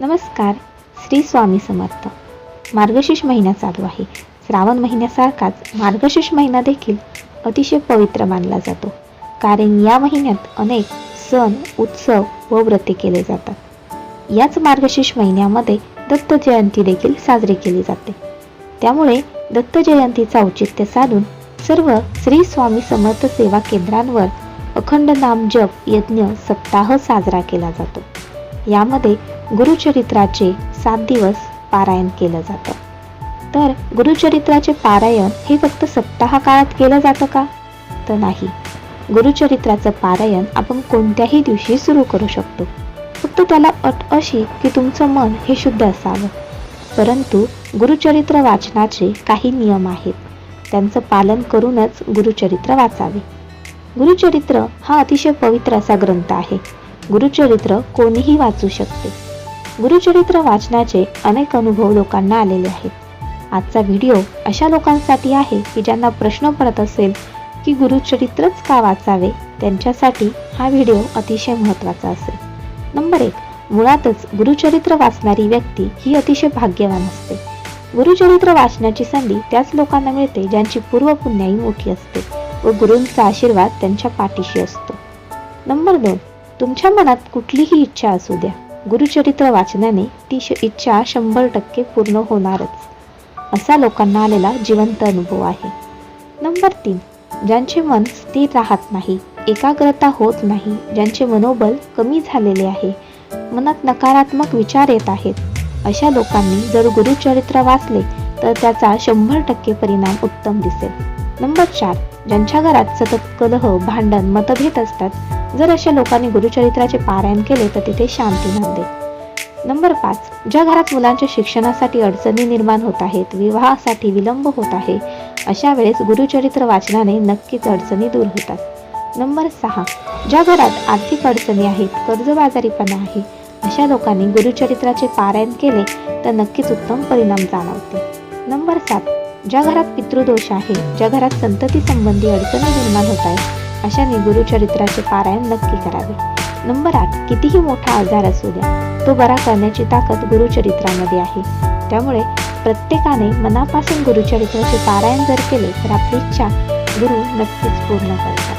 नमस्कार श्री स्वामी समर्थ. मार्गशीर्ष महिना चालू आहे. श्रावण महिन्यासारखाच मार्गशीर्ष महिना देखील अतिशय पवित्र मानला जातो. कारण या महिन्यात अनेक सण उत्सव व व्रते केले जातात. याच मार्गशीर्ष महिन्यामध्ये दत्त जयंती देखील साजरी केली जाते. त्यामुळे दत्त जयंतीचा औचित्य साधून सर्व श्री स्वामी समर्थ सेवा केंद्रांवर अखंड नाम जप यज्ञ सप्ताह साजरा केला जातो. यामध्ये गुरुचरित्राचे सात दिवस पारायण केलं जातं. तर गुरुचरित्राचे पारायण हे फक्त सप्ताह काळात केलं जातं का? तर नाही. गुरुचरित्राचं पारायण आपण कोणत्याही दिवशी सुरू करू शकतो. फक्त त्याला अट अशी की तुमचं मन हे शुद्ध असावं. परंतु गुरुचरित्र वाचनाचे काही नियम आहेत. त्यांचं पालन करूनच गुरुचरित्र वाचावे. गुरुचरित्र हा अतिशय पवित्र असा ग्रंथ आहे. गुरुचरित्र कोणीही वाचू शकते. गुरुचरित्र वाचनाचे अनेक अनुभव लोकांना आलेले आहेत. आजचा व्हिडिओ अशा लोकांसाठी आहे की ज्यांना प्रश्न पडत असेल की गुरुचरित्रच का वाचावे त्यांच्यासाठी हा व्हिडिओ अतिशय महत्त्वाचा असेल. नंबर एक मुळातच गुरुचरित्र वाचणारी व्यक्ती ही अतिशय भाग्यवान असते. गुरुचरित्र वाचण्याची संधी त्याच लोकांना मिळते ज्यांची पूर्वपुण्याई मोठी असते व गुरूंचा आशीर्वाद त्यांच्या पाठीशी असतो. नंबर दोन तुमच्या मनात कुठलीही इच्छा असू द्या. गुरुचरित्र वाचनाने ती श इच्छा शंभर टक्के पूर्ण होणारच. असा लोकांना आलेला जिवंत अनुभव आहे. नंबर तीन. ज्यांचे मन स्थिर राहत नाही एकाग्रता होत नाही ज्यांचे मनोबल कमी झालेले आहे मनात नकारात्मक विचार येत आहेत अशा लोकांनी जर गुरुचरित्र वाचले तर त्याचा शंभर टक्के परिणाम उत्तम दिसेल. नंबर चार. ज्यांच्या घरात सतत कलह भांडण मतभेद असतात जर अशा लोकांनी गुरुचरित्राचे पारायण केले तर तिथे शांती नांदे नंबर पाच. ज्या घरात मुलांच्या शिक्षणासाठी अडचणी निर्माण होत आहेत विवाहासाठी विलंब होत आहे अशा वेळेस गुरुचरित्र वाचनाने नक्कीच अडचणी दूर होतात. नंबर सहा. ज्या घरात आर्थिक अडचणी आहेत कर्जबाजारीपणा आहे अशा लोकांनी गुरुचरित्राचे पारायण केले तर नक्कीच उत्तम परिणाम जाणवते. नंबर सात. ज्या घरात पितृदोष आहे ज्या घरात संतती संबंधी अडचणी निर्माण होत आहेत अशाने गुरुचरित्राचे पारायण नक्की करावे. नंबर आठ कितीही मोठा आजार असू द्या तो बरा करण्याची ताकद गुरुचरित्रामध्ये आहे. त्यामुळे प्रत्येकाने मनापासून गुरुचरित्राचे पारायण जर केले तर आपली इच्छा गुरु नक्कीच पूर्ण करतात.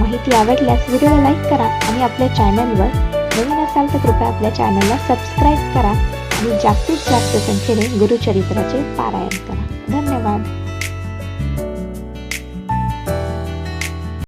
माहिती आवडल्यास व्हिडिओला लाईक करा आणि आपल्या चॅनलवर नवीन असाल तर कृपया आपल्या चॅनलला सबस्क्राईब करा आणि जास्तीत जास्त संख्येने गुरुचरित्राचे पारायण करा. धन्यवाद.